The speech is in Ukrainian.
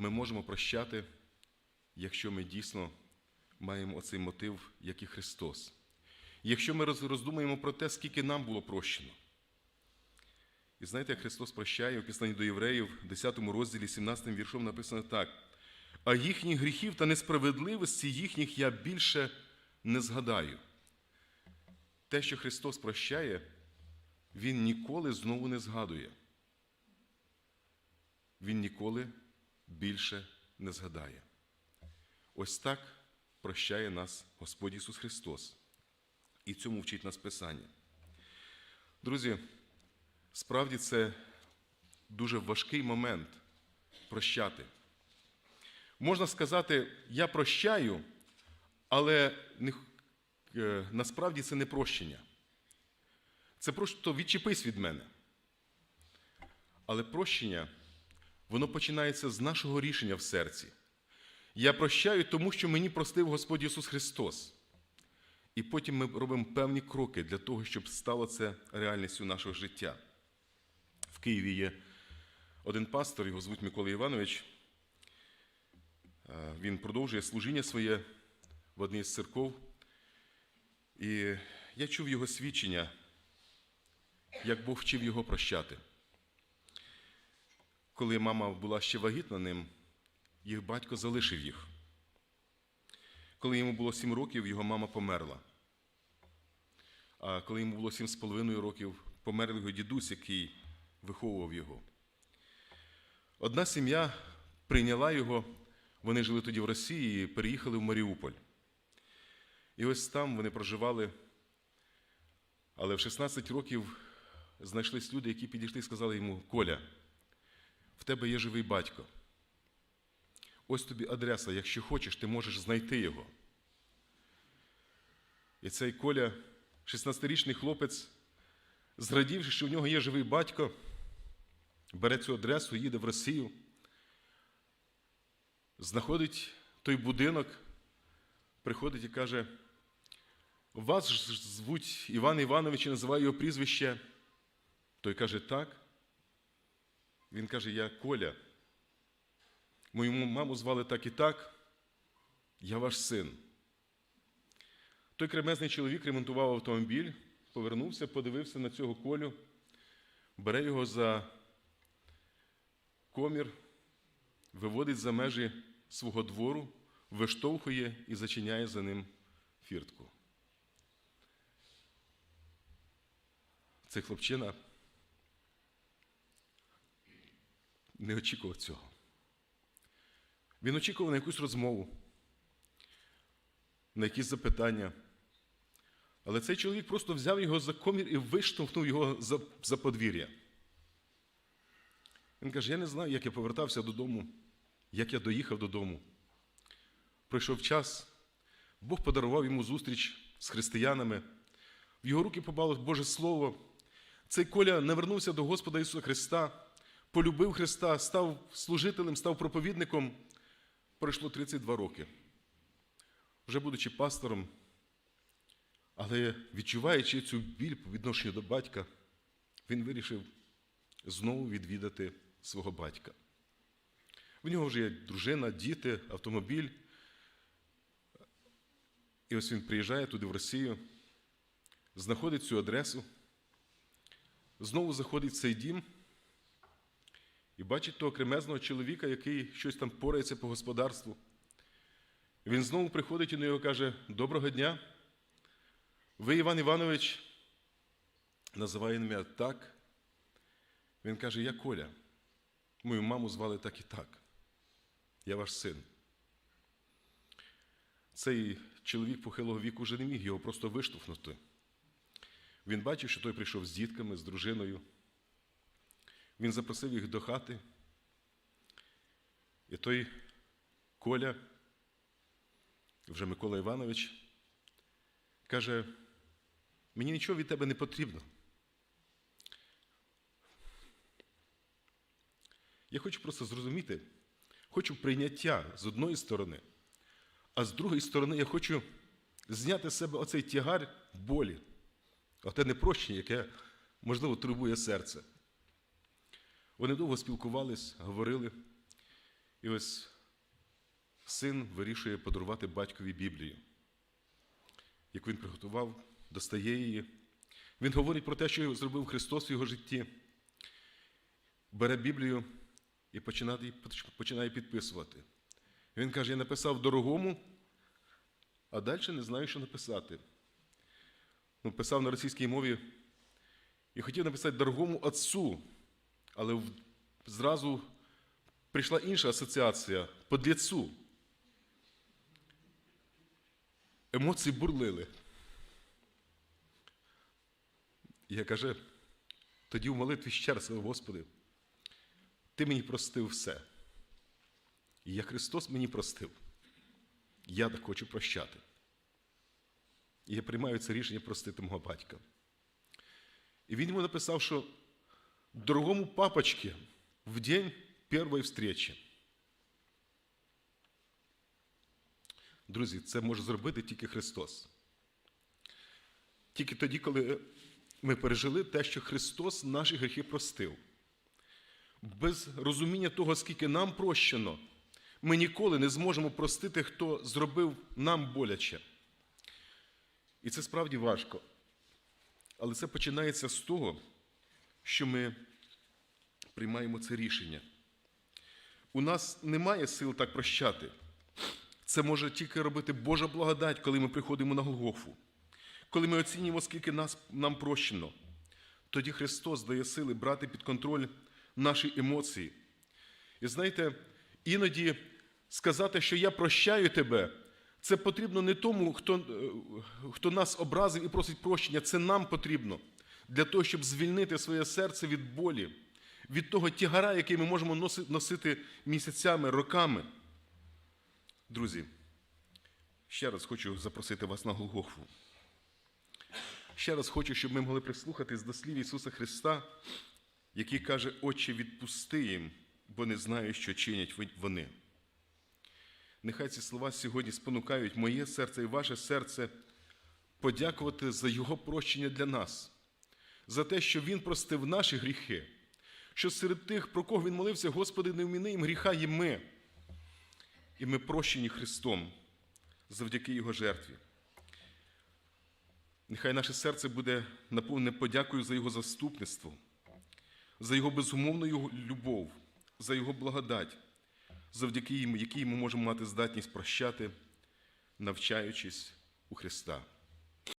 ми можемо прощати, якщо ми дійсно маємо оцей мотив, як і Христос. Якщо ми роз- роздумуємо про те, скільки нам було прощено. І знаєте, як Христос прощає у Післанні до євреїв, 10 розділі, 17 віршом написано так: а їхніх гріхів та несправедливості їхніх я більше не згадаю. Те, що Христос прощає, Він ніколи знову не згадує. Він ніколи більше не згадає. Ось так прощає нас Господь Ісус Христос. І цьому вчить нас Писання. Друзі, справді це дуже важкий момент прощати. Можна сказати, я прощаю, але не, е, насправді це не прощення. Це просто відчепись від мене. Але прощення, воно починається з нашого рішення в серці. Я прощаю, тому що мені простив Господь Ісус Христос. І потім ми робимо певні кроки для того, щоб стало це реальністю нашого життя. В Києві є один пастор, його звуть Микола Іванович. Е, Він продовжує служіння своє в одній з церков. І я чув його свідчення, як Бог вчив його прощати. Коли мама була ще вагітна ним, їх батько залишив їх. Коли йому було сім років, його мама померла. А коли йому було сім з половиною років, помер його дідусь, який виховував його. Одна сім'я прийняла його, вони жили тоді в Росії і переїхали в Маріуполь. І ось там вони проживали. Але в 16 років знайшлись люди, які підійшли і сказали йому: Коля, в тебе є живий батько. Ось тобі адреса, якщо хочеш, ти можеш знайти його. І цей Коля, 16-річний хлопець, зрадівши, що в нього є живий батько, бере цю адресу, їде в Росію, знаходить той будинок, приходить і каже: вас ж звуть Іван Іванович і називає його прізвище. Той каже, так. Він каже, я Коля. Мою маму звали так і так, я ваш син. Той кремезний чоловік ремонтував автомобіль, повернувся, подивився на цього колю, бере його за комір, виводить за межі свого двору, виштовхує і зачиняє за ним фіртку. Цей хлопчина не очікував цього. Він очікував на якусь розмову, на якісь запитання. Але цей чоловік просто взяв його за комір і виштовхнув його за, за подвір'я. Він каже: я не знаю, як я повертався додому, як я доїхав додому. Пройшов час, Бог подарував йому зустріч з християнами. В його руки попало Боже Слово. Цей Коля не вернувся до Господа Ісуса Христа, полюбив Христа, став служителем, став проповідником. Пройшло 32 роки. Вже будучи пастором, але відчуваючи цю біль по відношенню до батька, він вирішив знову відвідати свого батька. В нього вже є дружина, діти, автомобіль. І ось він приїжджає туди в Росію, знаходить цю адресу, знову заходить в цей дім і бачить того кремезного чоловіка, який щось там порається по господарству. Він знову приходить і на нього каже: Доброго дня. Ви, Іван Іванович, називає ім'я так. Він каже: Я Коля. Мою маму звали так і так. Я ваш син. Цей чоловік похилого віку вже не міг його просто виштовхнути. Він бачив, що той прийшов з дітками, з дружиною. Він запросив їх до хати. І той Коля, вже Микола Іванович, каже: мені нічого від тебе не потрібно. Я хочу просто зрозуміти, хочу прийняття з одної сторони, а з другої сторони я хочу зняти з себе оцей тягар болі, оте непрощення, яке, можливо, турбує серце. Вони довго спілкувались, говорили. І ось син вирішує подарувати батькові Біблію. Як він приготував, достає її. Він говорить про те, що зробив Христос в його житті. Бере Біблію і починає, починає підписувати. Він каже: я написав дорогому, а далі не знаю, що написати. Ну, писав на російській мові і хотів написати дорогому отцу, але зразу прийшла інша асоціація подлецу. Емоції бурлили. Я каже, тоді в молитві ще раз, Господи, Ти мені простив все. І як Христос мені простив, я так хочу прощати. І я приймаю це рішення простити мого батька. І він йому написав, що дорогому папочці в день першої встречі. Друзі, це може зробити тільки Христос. Тільки тоді, коли ми пережили те, що Христос наші гріхи простив. Без розуміння того, скільки нам прощено, ми ніколи не зможемо простити, хто зробив нам боляче. І це справді важко. Але це починається з того, що ми приймаємо це рішення. У нас немає сил так прощати. Це може тільки робити Божа благодать, коли ми приходимо на Голгофу. Коли ми оцінюємо, скільки нас, нам прощено, тоді Христос дає сили брати під контроль наші емоції. І знаєте, іноді сказати, що я прощаю тебе, це потрібно не тому, хто, е, хто нас образив і просить прощення, це нам потрібно для того, щоб звільнити своє серце від болі, від того тягара, який ми можемо носити місяцями, роками. Друзі, ще раз хочу запросити вас на Голгофу. Ще раз хочу, щоб ми могли прислухатись до слів Ісуса Христа, який каже, Отче, відпусти їм, бо не знаю, що чинять вони. Нехай ці слова сьогодні спонукають моє серце і ваше серце подякувати за Його прощення для нас, за те, що Він простив наші гріхи, що серед тих, про кого Він молився, Господи, не вміни їм гріха є ми. І ми прощені Христом завдяки Його жертві. Нехай наше серце буде наповнене подякою за Його заступництво, за Його безумовну любов, за Його благодать, завдяки якій ми можемо мати здатність прощати, навчаючись у Христа.